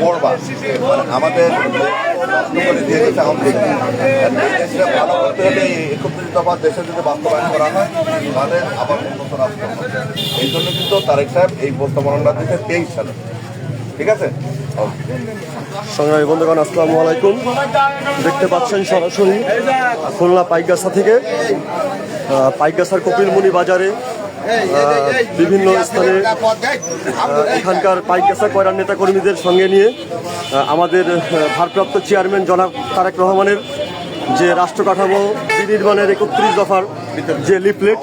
পড়বা মানে আমাদের করে হয় এই জন্য কিন্তু তারেক সাহেব এই তেইশ সালে। ঠিক আছে? দেখতে পাচ্ছেন সরাসরি খুলনা পাইকগাছা থেকে পাইকগাছার কপিলমুনি বাজারে বিভিন্ন স্থানে এখানকার পাইকগাছা কয়রার নেতা কর্মীদের সঙ্গে নিয়ে আমাদের ভারপ্রাপ্ত চেয়ারম্যান জনাব তারেক রহমানের যে রাষ্ট্র কাঠামো বিনির্মাণের একত্রিশ দফার যে লিফলেট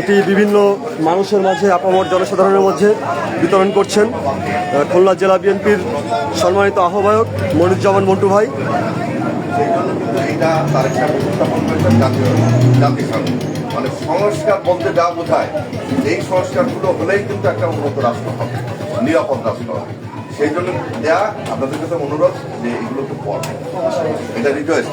এটি বিভিন্ন মানুষের মাঝে আপামর জনসাধারণের মধ্যে বিতরণ করছেন। খুলনা জেলা বিএনপির সম্মানিত আহ্বায়ক মনিরুজ্জামান মন্টু ভাই। সেই জন্য এইটা তারেক সাহেব উপস্থাপন করেছেন জাতীয় জাতিসংঘ মানে সংস্কার বলতে যা বোঝায় এই সংস্কারগুলো হলেই কিন্তু একটা উন্নত রাষ্ট্র হবে নিরাপদ রাষ্ট্র হবে। সেই জন্য দেয়া আপনাদের কাছে অনুরোধ যে এগুলো একটু পড়ে এটা রিকোয়েস্ট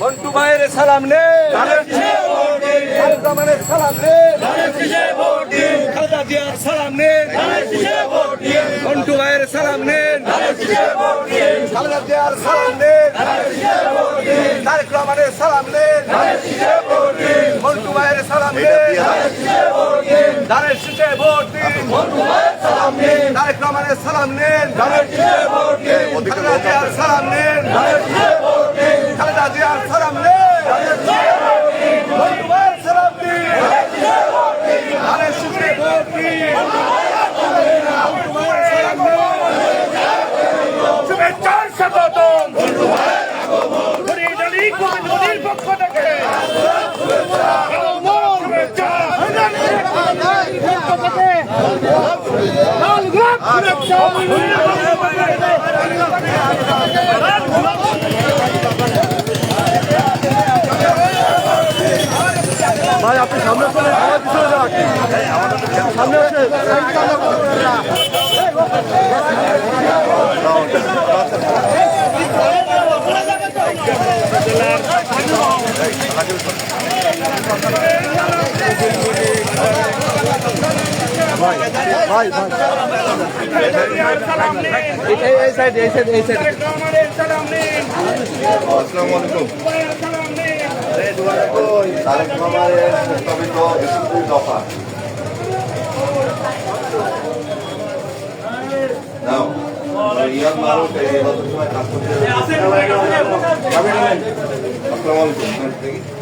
মন্টু ভাইয়ের সালাম নে। সালাম নে। খালেদা জিয়ার সালাম নে। মন্টু ভাইয়ের সালাম নে। খালেদা জিয়ার সালাম নে। তারেক রহমানের সালাম নে। মন্টু ভাইয়ের সালাম নে। ধানের শীষে ভোট দিন। তারেক রহমানের সালাম নেন খালেদা জিয়ার সালাম নেন খালেদা জিয়ার সালাম নেন মন্টু ভাইয়ের সালাম দিন ধানের শীষে ভোট দিন মন্টু ভাইয়ের সালাম নেন শুভেচ্ছার স্বাগতম ফরিদ আলী কোন নদীর পক্ষ থেকে শুভেচ্ছা ভাই আপনি সামনে চলে পিছনে যান। সামনে আসে ভাই ভাই ভাই। এই সাইড এই সাইড এই সাইড আসসালামু আলাইকুম তারেক রহমানের প্রস্তাবিত একত্রিশ দফা নাও ইয়ার মানুষ এই এবছর সময় কাজ করতে আসসালামু আলাইকুম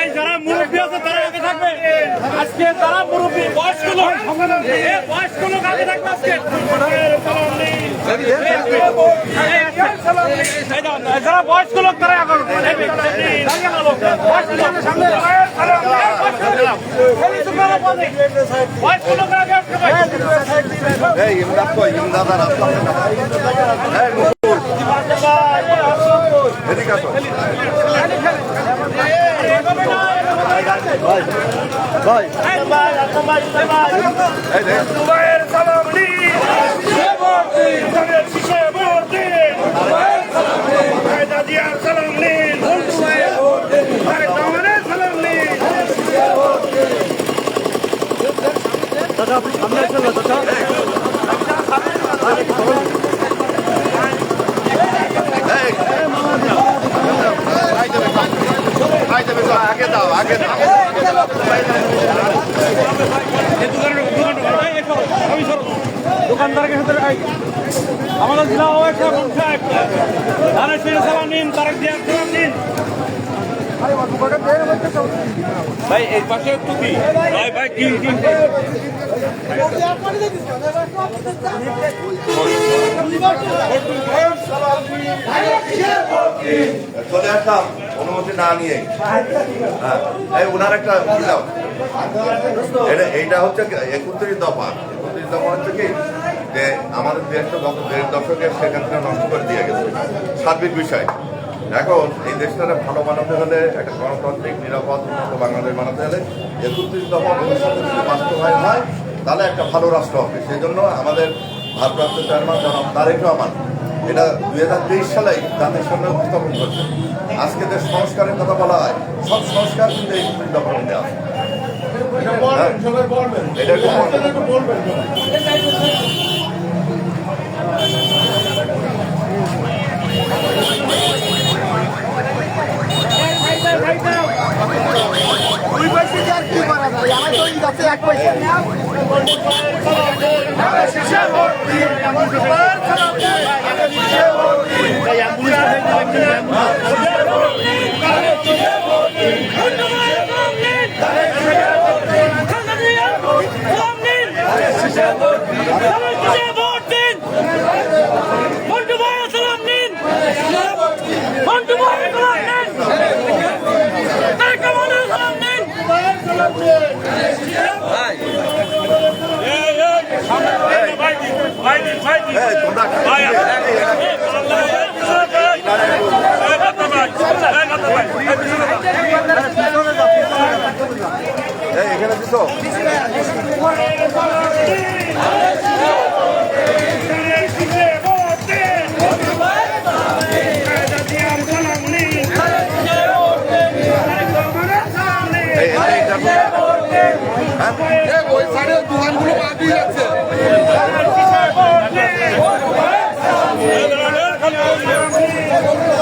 এই যারা মুরব্বী আছে, তারা আগে থাকবে। আজকে তারা মুরব্বী, বয়স্ক লোক। বয়স্ক লোক আগে থাকবে আজকে। যারা বয়স্ক লোক, তারা আগে দাঁড়িয়ে গেল লোক বয়স্ক লোক সামনে বয়স্ক লোক আগে আসবে এই ইমদাদ কই ইমদাদ আর রাস্তা এদিকে ভাই এই দেখ দুবাইয়ের সালাম দিন তাদের শিশে ভোট দিন খালেদা জিয়ার সালাম দিন তারেক রহমানের সালাম দিন দাদা আপনি সামনে আসেন না দাদা এই আই দেবে আই দেবে তো আগে দাও আগে দাও দোকানদারকে সাথে আমাদের জেলা সাহেব ধানের শিশে সালাম নিন তারেক জিয়ার সালাম নিন। ভাই এই পাশে একটু কি ভাই ভাই কি কি চলে আসলাম। অনুমতি না নিয়ে। হ্যাঁ ওনার একটা দাও। এটা, এইটা হচ্ছে একত্রিশ দফা। একত্রিশ দফা হচ্ছে কি, যে আমাদের দেশটা গত দেড় দশকে সেখান থেকে নষ্ট করে দিয়ে গেছে। সার্বিক বিষয়। এখন এই দেশটাকে ভালো বানাতে হলে, একটা গণতান্ত্রিক, নিরাপদ উন্নত বাংলাদেশ বানাতে হলে একত্রিশ দফা যদি বাস্তবায়ন হয়, তাহলে একটা ভালো রাষ্ট্র হবে। সেই জন্য আমাদের ভারপ্রাপ্ত চেয়ারম্যান জনাব তারেক রহমান এটা দুই হাজার তেইশ সালেই জাতির সামনে উপস্থাপন করছে আজকে যে সংস্কারের কথা বলা হয় সব সংস্কার কিন্তু এই মধ্যে আছে। হ্যাঁ? এটা তোমরা এই, এটা ওই সাইডে দোকানগুলো বাদ দিয়ে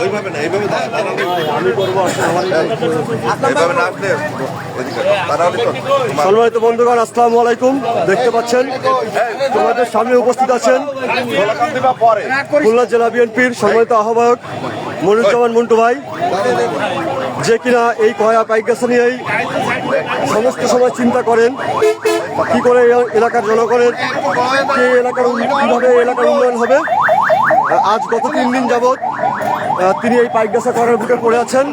ওইভাবে না, এইভাবে আমি করব এইভাবে না সম্মানিত বন্ধুগণ আসসালামু আলাইকুম। দেখতে পাচ্ছেন তোমাদের সামনে উপস্থিত আছেন খুলনা জেলা বিএনপির সম্মানিত আহ্বায়ক মনিরুজ্জামান মন্টু ভাই। যে কিনা এই কয়া পাইকাসা নিয়েই সমস্ত সময় চিন্তা করেন কি করে এলাকার জনগণের যে এলাকার কীভাবে এলাকার উন্নয়ন হবে। আজ গত তিন দিন যাবৎ তিনি এই পাইকগাছা করার বুকে পড়ে আছেন।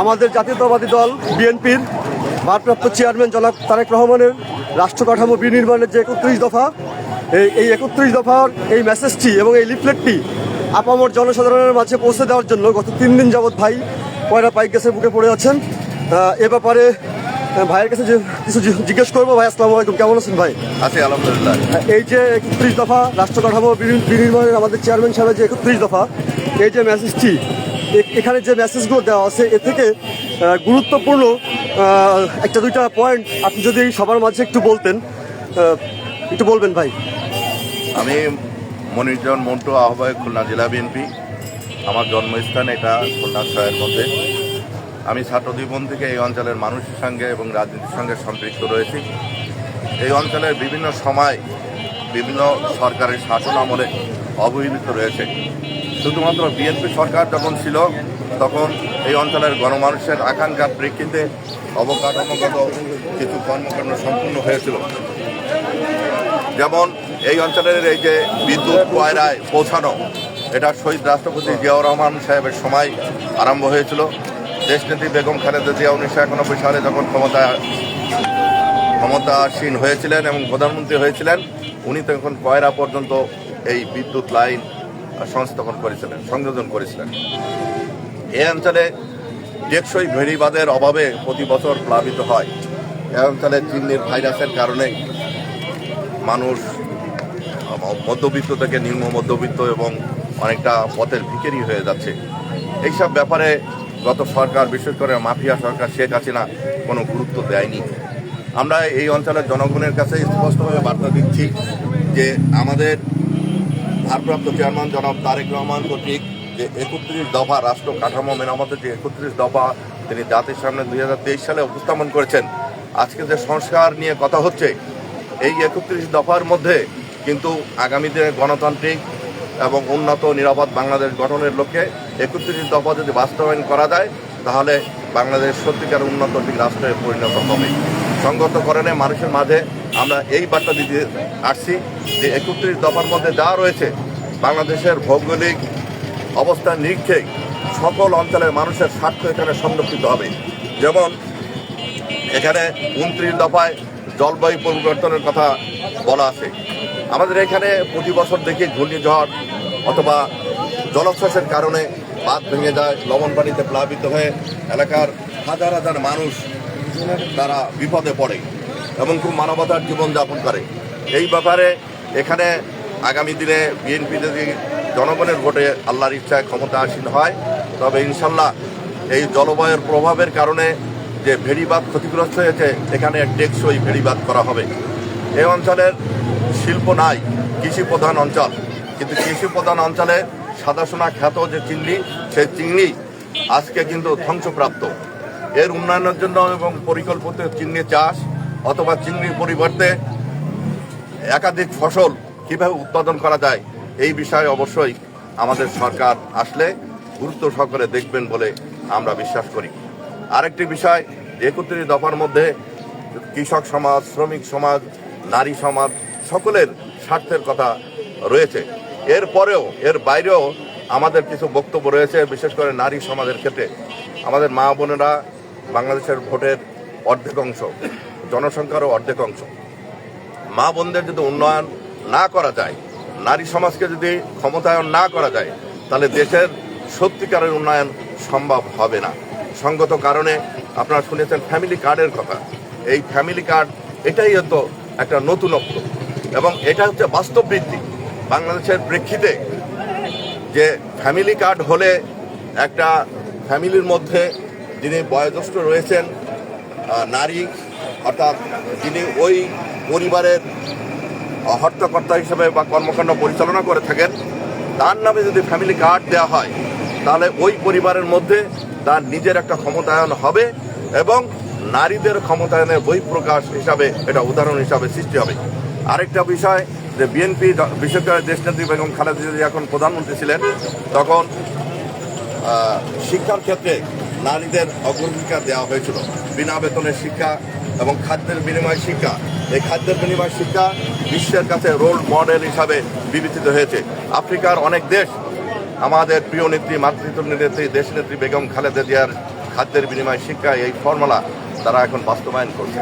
আমাদের জাতীয়তাবাদী দল, বিএনপির ভারপ্রাপ্ত চেয়ারম্যান জনাব তারেক রহমানের রাষ্ট্র কাঠামো বিনির্মাণের যে একত্রিশ দফা, এই এই একত্রিশ দফার এই মেসেজটি এবং এই লিফলেটটি আপামর জনসাধারণের মাঝে পৌঁছে দেওয়ার জন্য গত তিন দিন যাবৎ ভাই কয়রা পাইক গ্যাসের বুকে পড়ে আছেন। এ ব্যাপারে ভাইয়ের কাছে যে কিছু জিজ্ঞেস করব। ভাই আসসালামু আলাইকুম। কেমন আছেন ভাই? আছি আলহামদুলিল্লাহ। এই যে একত্রিশ দফা রাষ্ট্র কাঠামো বিনি- বিনির্মাণের আমাদের চেয়ারম্যান সাহেবের যে একত্রিশ দফা এই যে মেসেজটি এখানে যে মেসেজগুলো দেওয়া আছে এ থেকে গুরুত্বপূর্ণ একটা দুইটা পয়েন্ট আপনি যদি সবার মাঝে একটু বলতেন একটু বলবেন ভাই। আমি মনিরজন মন্টু আহ্বায়ক খুলনা জেলা বিএনপি। আমার জন্মস্থান এটা শহরের মধ্যে। আমি ছাত্র জীবন থেকে এই অঞ্চলের মানুষের সঙ্গে এবং রাজনীতির সঙ্গে সম্পৃক্ত রয়েছি। এই অঞ্চলের বিভিন্ন সময় বিভিন্ন সরকারের শাসন আমলে অবহেলিত রয়েছে। শুধুমাত্র বিএনপি সরকার যখন ছিল, তখন এই অঞ্চলের গণমানুষের আকাঙ্ক্ষার প্রেক্ষিতে অবকাঠামোগত কিছু কর্মকাণ্ড সম্পূর্ণ হয়েছিল। যেমন এই অঞ্চলের এই যে বিদ্যুৎ কয়রায় পৌঁছানো এটা শহীদ রাষ্ট্রপতি জিয়াউর রহমান সাহেবের সময় আরম্ভ হয়েছিল। দেশনেত্রী বেগম খালেদা জিয়া উনিশশো একানব্বই সালে যখন ক্ষমতা ক্ষমতাসীন হয়েছিলেন এবং প্রধানমন্ত্রী হয়েছিলেন, উনি তখন কয়রা পর্যন্ত এই বিদ্যুৎ লাইন সংস্থাপন করেছিলেন, সংযোজন করেছিলেন। এই অঞ্চলে টেকসই ভেড়িবাদের অভাবে প্রতি বছর প্লাবিত হয়। এই অঞ্চলে চিন্নির ভাইরাসের কারণে মানুষ মধ্যবিত্ত থেকে নিম্ন মধ্যবিত্ত এবং অনেকটা পথের ভিকেরি হয়ে যাচ্ছে। এইসব ব্যাপারে গত সরকার, বিশেষ করে মাফিয়া সরকার শেখ হাসিনা কোনো গুরুত্ব দেয়নি। আমরা এই অঞ্চলের জনগণের কাছে স্পষ্টভাবে বার্তা দিচ্ছি যে আমাদের ভারপ্রাপ্ত চেয়ারম্যান জনাব তারেক রহমান কর্তৃক যে একত্রিশ দফা রাষ্ট্র কাঠামো মেরামতের যে একত্রিশ দফা তিনি জাতির সামনে দুই হাজার তেইশ সালে উপস্থাপন করেছেন, আজকে যে সংস্কার নিয়ে কথা হচ্ছে, এই একত্রিশ দফার মধ্যে কিন্তু আগামী দিনে গণতান্ত্রিক এবং উন্নত নিরাপদ বাংলাদেশ গঠনের লক্ষ্যে একত্রিশ দফা যদি বাস্তবায়ন করা যায়, তাহলে বাংলাদেশ সত্যিকার উন্নত একটি রাষ্ট্রে পরিণত হবে। সংগতকরণে মানুষের মাঝে আমরা এই বার্তা দিতে আসছি যে একত্রিশ দফার মধ্যে যা রয়েছে, বাংলাদেশের ভৌগোলিক অবস্থান নিরীক্ষে সকল অঞ্চলের মানুষের স্বার্থ এখানে সংরক্ষিত হবে। যেমন, এখানে উনত্রিশ দফায় জলবায়ু পরিবর্তনের কথা বলা আছে। আমাদের এখানে প্রতি বছর দেখি ঘূর্ণিঝড় অথবা জলোচ্ছ্বাসের কারণে বাঁধ ভেঙে যায় লবণ পানিতে প্লাবিত হয়ে এলাকার হাজার হাজার মানুষ তারা বিপদে পড়ে এবং খুব মানবতার জীবনযাপন করে। এই ব্যাপারে এখানে আগামী দিনে বিএনপি যদি জনগণের ভোটে আল্লাহর ইচ্ছায় ক্ষমতা আসীন হয়, তবে ইনশাল্লাহ এই জলবায়ুর প্রভাবের কারণে যে ভেড়িবাদ ক্ষতিগ্রস্ত হয়েছে, এখানে টেকসই ভেড়িবাদ করা হবে। এই অঞ্চলের শিল্প নাই, কৃষি প্রধান অঞ্চল। কিন্তু কৃষি প্রধান অঞ্চলে সাদা সোনা খ্যাত যে চিংড়ি, সেই চিংড়ি আজকে কিন্তু ধ্বংসপ্রাপ্ত। এর উন্নয়নের জন্য এবং পরিকল্পিত চিংড়ি চাষ অথবা চিংড়ির পরিবর্তে একাধিক ফসল কীভাবে উৎপাদন করা যায়, এই বিষয়ে অবশ্যই আমাদের সরকার আসলে গুরুত্ব সহকারে দেখবেন বলে আমরা বিশ্বাস করি। আরেকটি বিষয়, একত্রিশ দফার মধ্যে কৃষক সমাজ, শ্রমিক সমাজ, নারী সমাজ সকলের স্বার্থের কথা রয়েছে। এরপরেও এর বাইরেও আমাদের কিছু বক্তব্য রয়েছে, বিশেষ করে নারী সমাজের ক্ষেত্রে। আমাদের মা বোনেরা বাংলাদেশের ভোটের অর্ধেক অংশ, জনসংখ্যারও অর্ধেক অংশ। মা বোনদের যদি উন্নয়ন না করা যায়, নারী সমাজকে যদি ক্ষমতায়ন না করা যায়, তাহলে দেশের সত্যিকারের উন্নয়ন সম্ভব হবে না। সঙ্গত কারণে আপনারা শুনেছেন ফ্যামিলি কার্ডের কথা। এই ফ্যামিলি কার্ড এটাই হতো একটা নতুনত্ব এবং এটা হচ্ছে বাস্তব ভিত্তিক বাংলাদেশের প্রেক্ষিতে যে ফ্যামিলি কার্ড হলে একটা ফ্যামিলির মধ্যে যিনি বয়োজ্যেষ্ঠ রয়েছেন নারী, অর্থাৎ যিনি ওই পরিবারের হর্তাকর্তা হিসেবে বা কর্মকাণ্ড পরিচালনা করে থাকেন, তার নামে যদি ফ্যামিলি কার্ড দেওয়া হয়, তাহলে ওই পরিবারের মধ্যে তার নিজের একটা ক্ষমতায়ন হবে এবং নারীদের ক্ষমতায়নের বহিঃপ্রকাশ হিসাবে, এটা উদাহরণ হিসাবে সৃষ্টি হবে। আরেকটা বিষয়, যে বিএনপি বিশেষ করে দেশনেত্রী বেগম খালেদা জিয়া যখন প্রধানমন্ত্রী ছিলেন, তখন শিক্ষার ক্ষেত্রে নারীদের অগ্রাধিকার দেওয়া হয়েছিল। বিনা বেতনের শিক্ষা এবং খাদ্যের বিনিময় শিক্ষা। এই খাদ্যের বিনিময় শিক্ষা বিশ্বের কাছে রোল মডেল হিসাবে বিবেচিত হয়েছে। আফ্রিকার অনেক দেশ, আমাদের প্রিয় নেত্রী মাতৃত্ব নেত্রী, দেশনেত্রী বেগম খালেদা জিয়ার খাদ্যের বিনিময় শিক্ষা এই ফর্মুলা তারা এখন বাস্তবায়ন করছে।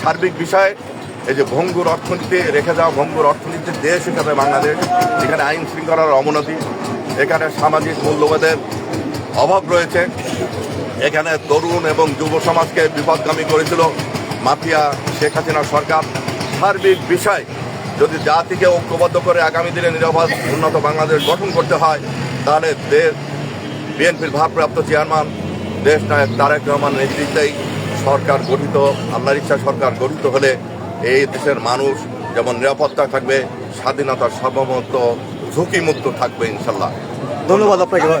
সার্বিক বিষয়ে এই যে ভঙ্গুর অর্থনীতি রেখে যাওয়া ভঙ্গুর অর্থনীতির দেশ হিসাবে বাংলাদেশ, এখানে আইন শৃঙ্খলার অবনতি, এখানে সামাজিক মূল্যবোধের অভাব রয়েছে। এখানে তরুণ এবং যুব সমাজকে বিপদগামী করেছিল মাফিয়া শেখ হাসিনা সরকার। সার্বিক বিষয়, যদি জাতিকে ঐক্যবদ্ধ করে আগামী দিনে নিরাপদ, উন্নত বাংলাদেশ গঠন করতে হয়, তাহলে দেশ বিএনপির ভারপ্রাপ্ত চেয়ারম্যান, দেশ নায়ক তারেক রহমান নেতৃত্বেই সরকার গঠিত, আল্লাহর ইচ্ছা সরকার গঠিত হলে এই দেশের মানুষ যেমন নিরাপত্তা থাকবে স্বাধীনতার সর্বমত ঝুঁকিমুক্ত থাকবে ইনশাল্লাহ। ধন্যবাদ আপনাকে ভাই।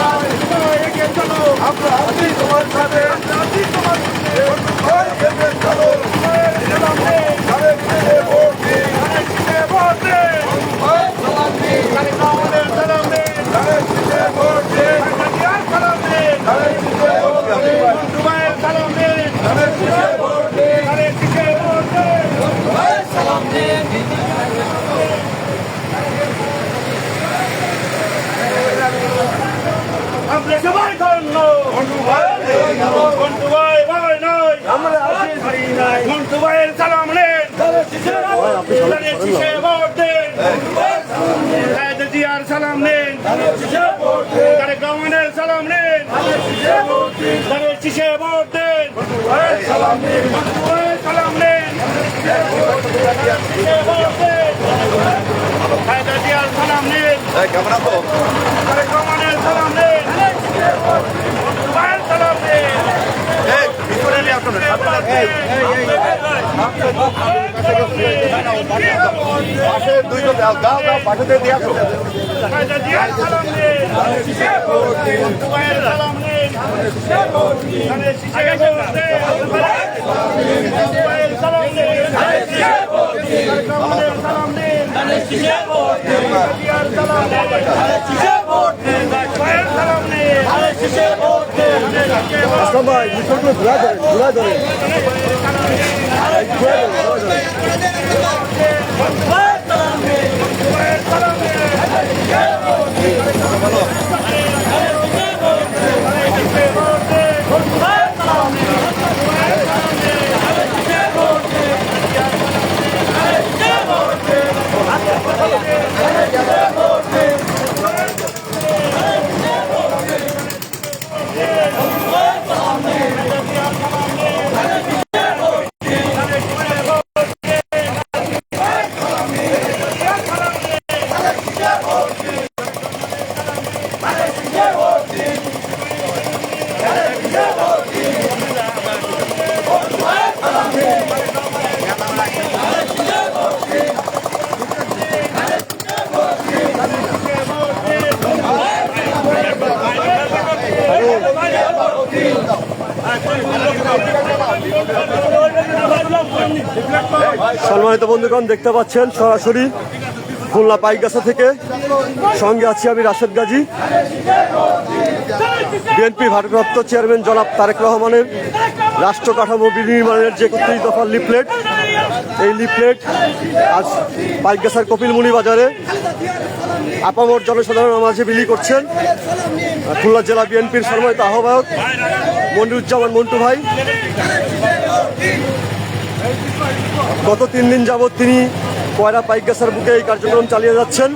শীষে ভোট দিন খালেদা জিয়ার সালাম নিন তারেক রহমানের সালাম নিন ধানের শীষে ভোট দিন সালাম নিন ভোট দিন খালেদা জিয়ার সালাম নিন তারেক রহমানের সালাম নিন সালাম সালাম দুবাইয়ের সালাম দিন ভাই মিশনগুলো ঘুরা ধরে ঘুরা ধরে সম্মানিত দেখতে পাচ্ছেন সরাসরি খুলনা পাইকগাছা থেকে। সঙ্গে আছি আমি রাশেদ গাজী। বিএনপি ভারপ্রাপ্ত চেয়ারম্যান জনাব তারেক রহমানের রাষ্ট্র কাঠামো বিনির্মাণের যে একত্রিশ দফার লিফলেট, এই লিফলেট আজ পাইকগাছার কপিলমুনি বাজারে আপামর জনসাধারণ মাঝে বিলি করছেন। খুলনা জেলা বিএনপির সম্মানিত আহ্বায়ক মনিরুজ্জামান মন্টু ভাই। গত তিন দিন যাবৎ তিনি কয়রা পাইকগাছার বুকে এই কার্যক্রম চালিয়ে যাচ্ছেন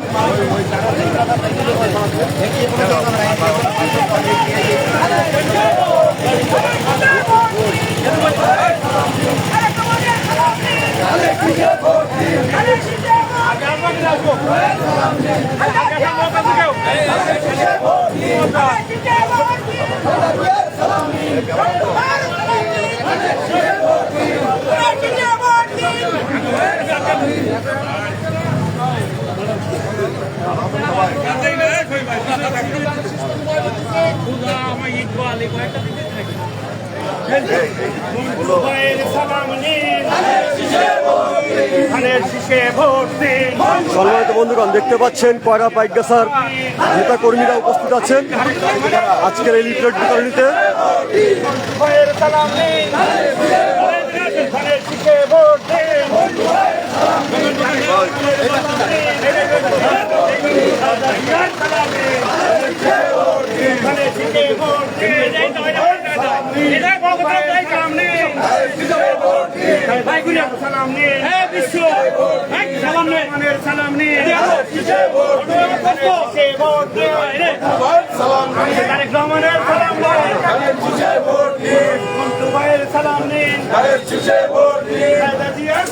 সালাম নিন ধানের শীষে ভোট দিন সম্মানিত বন্ধুগণ দেখতে পাচ্ছেন কয়রা পাইকগাছার নেতা কর্মীরা উপস্থিত আছেন আজকের এই লিফলেট বিতরণীতে। সালাম হ্যাঁ বিশ্ব সালাম সালাম সালাম তারেক রহমানের সালাম সালাম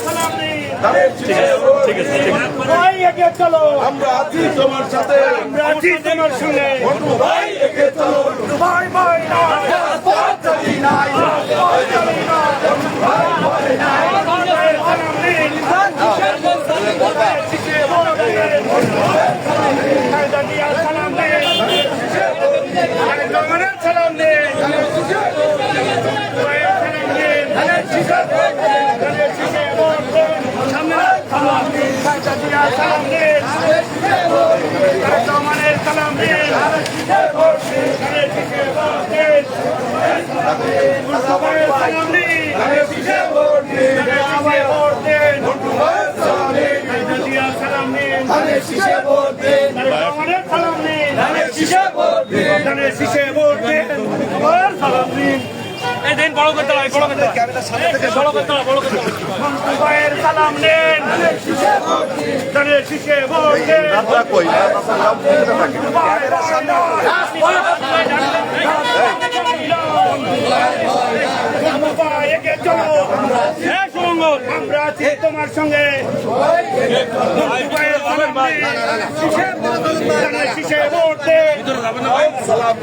সালাম ভাই চলো আমরা আছি তোমার সাথে আমরা আছি তোমার সঙ্গে ভাই একে চলো ভাই ভাই নয় চলি শিশে ভোট দিন। ধানের শিশে ভোট দিন। ধানের শিশে ভোট দিন। এই দিন বড় করতে হবে বড় করতে হবে বড় করতে হবে বড় করতে হবে ভাইয়ের সালাম নেন ধানের শীষে ভোট দেন রাতটা কই ভিতরে থাকি আমরা আছি তোমার সঙ্গে সালাম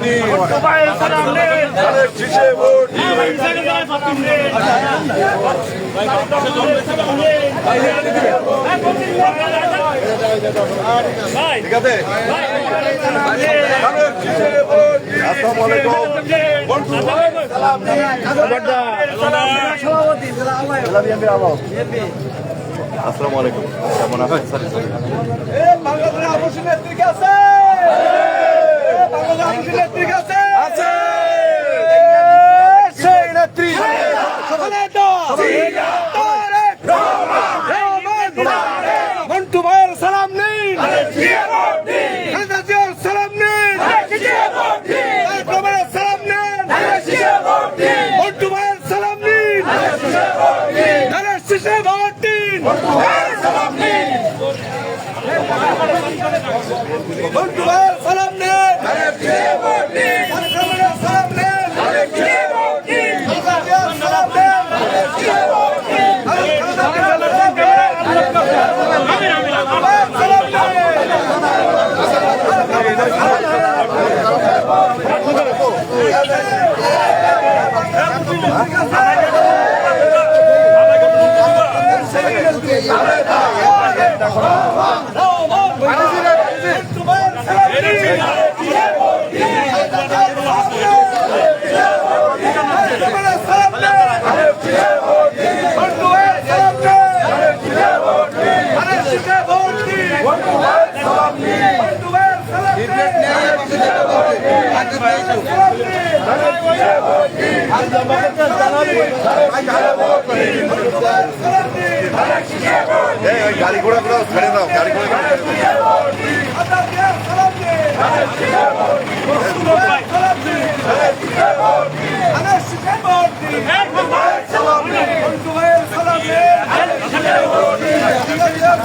ঠিক আলাইকুম কেমন আছেন ভাইয়ের সালাম নিন খালেদা জিয়ার সালাম নিন তারেক রহমানের সালাম নিন মন্টু ভাইয়ের সালাম নিন ধানের শীষে ভোট দিন মন্টু ভাইয়ের সালাম নিন তারেক রহমানের সালাম গাড়ি ঘোড়াগুলো ছেড়ে দাও গাড়ি ঘোড়া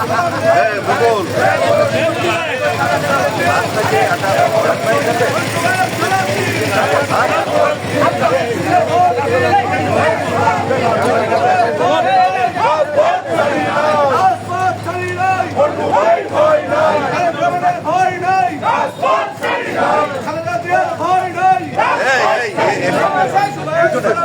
হ্যাঁ বকুল এই এই এই,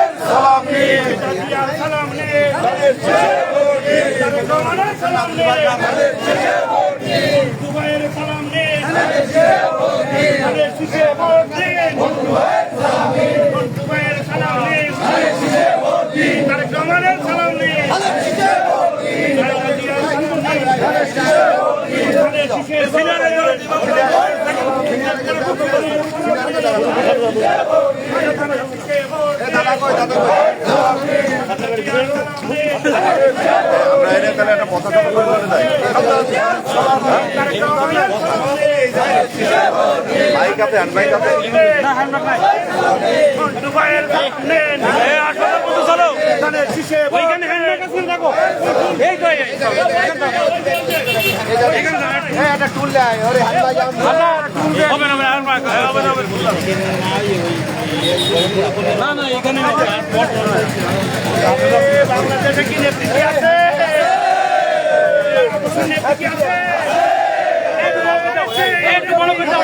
সালাম নিন সালাম নে সালাম নে দুবাইয়ের সালাম নে শিশে ভোট দে দুবাইয়ের সালাম নে তারেক রহমানের সালাম নে আমরা এনে তাহলে একটা বাইক আছে হ্যান্ড দুবাইয়ের সামনে আসলে ওইখানে দেখো। এই তো এই একটা টুল দেয়। ওরে হাত লাগে হবে না হ্যান্ডব্যাগ হবে না হবে না না। এখানে বাংলাদেশে কি নেতৃত্ব আছে? নেতৃত্ব আছে। একটু বড় করে দাও,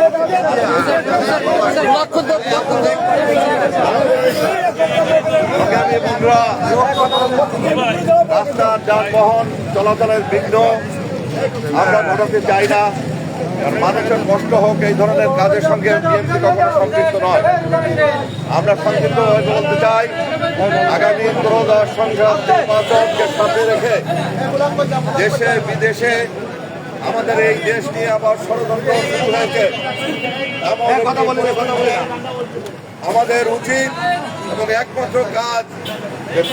রাস্তার যানবাহন চলাচলের বিঘ্ন, আমরা ঘটাতে চাই না। মানুষের কষ্ট হোক, এই ধরনের কাজের সঙ্গে বিএনপি কখনো সম্পৃক্ত নয়। আমরা হয়ে বলতে চাই, আগামী ত্রয়োদশ সংসদ নির্বাচনকে সাথে রেখে দেশে বিদেশে আমাদের এই দেশ নিয়ে আবার ষড়যন্ত্র শুরু হয়েছে। এমন কথা বলে কথা বলে আমাদের উচিত এবং একমাত্র কাজ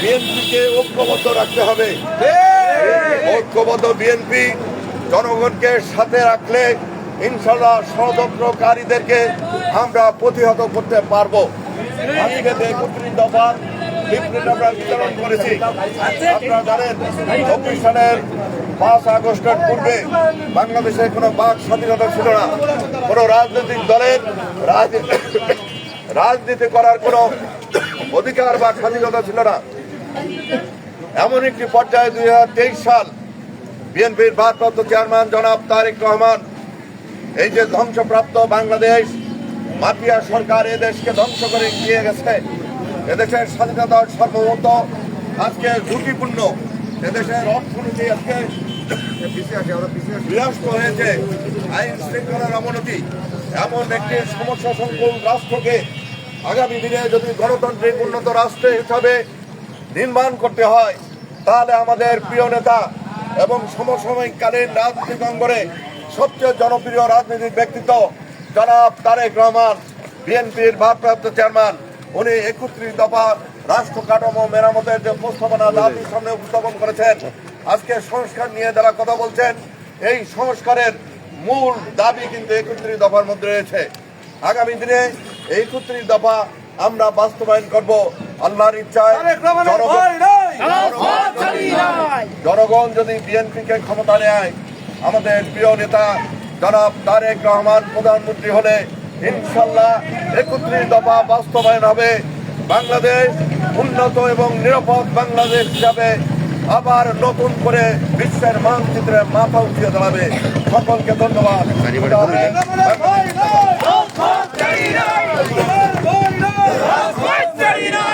বিএনপিকে ঐক্যবদ্ধ রাখতে হবে। ঐক্যবদ্ধ বিএনপি জনগণকে সাথে রাখলে ইনশাল্লাহ ষড়যন্ত্রকারীদেরকে আমরা প্রতিহত করতে পারব। আজকে একত্রিশ দফা লিফলেট আমরা বিতরণ করেছি। আপনারা জানেন, চব্বিশ সালের পাঁচ আগস্টের পূর্বে বাংলাদেশে কোনো বাক স্বাধীনতা ছিল না। কোনো রাজনৈতিক দলের রাজনীতি করার কোনো অধিকার বা স্বাধীনতা ছিল না। এমন একটি পর্যায়ে দুই হাজার তেইশ সাল বিএনপির ভারপ্রাপ্ত চেয়ারম্যান জনাব তারেক রহমান, এই যে ধ্বংসপ্রাপ্ত বাংলাদেশ, মাফিয়া সরকার এদেশকে ধ্বংস করে দিয়ে গেছে। এদেশের স্বাধীনতার সর্বমত আজকে ঝুঁকিপূর্ণ। এদেশের অর্থনীতি আজকে বিনষ্ট হয়েছে আইন শৃঙ্খলার অবনতি। এমন একটি সমস্যা সংকুল রাষ্ট্রকে আগামী দিনে যদি গণতান্ত্রিক উন্নত রাষ্ট্র হিসাবে নির্মাণ করতে হয়, তাহলে আমাদের প্রিয় নেতা এবং সমসাময়িককালীন রাজনৈতিক অঙ্গনে সবচেয়ে জনপ্রিয় রাজনৈতিক ব্যক্তিত্ব জনাব তারেক রহমান, বিএনপির ভারপ্রাপ্ত চেয়ারম্যান। উনি একত্রিশ দফা রাষ্ট্র কাঠামো মেরামতের যে প্রস্তাবনা জাতির সামনে উপস্থাপন করেছেন আজকে সংস্কার নিয়ে যারা কথা বলছেন এই সংস্কারের মূল দাবি কিন্তু একত্রিশ দফার মধ্যে রয়েছে। আগামী দিনে এই একত্রিশ দফা আমরা বাস্তবায়ন করব। আল্লাহর ইচ্ছায় জনগণ- জনগণ যদি বিএনপিকে ক্ষমতা নেয় আমাদের প্রিয় নেতা জনাব তারেক রহমান প্রধানমন্ত্রী হলে ইনশাল্লাহ একত্রিশ দফা বাস্তবায়ন হবে বাংলাদেশ উন্নত এবং নিরাপদ বাংলাদেশ হিসাবে আবার নতুন করে বিশ্বের মানচিত্রে মাথা উঠিয়ে দাঁড়াবে সকলকে ধন্যবাদ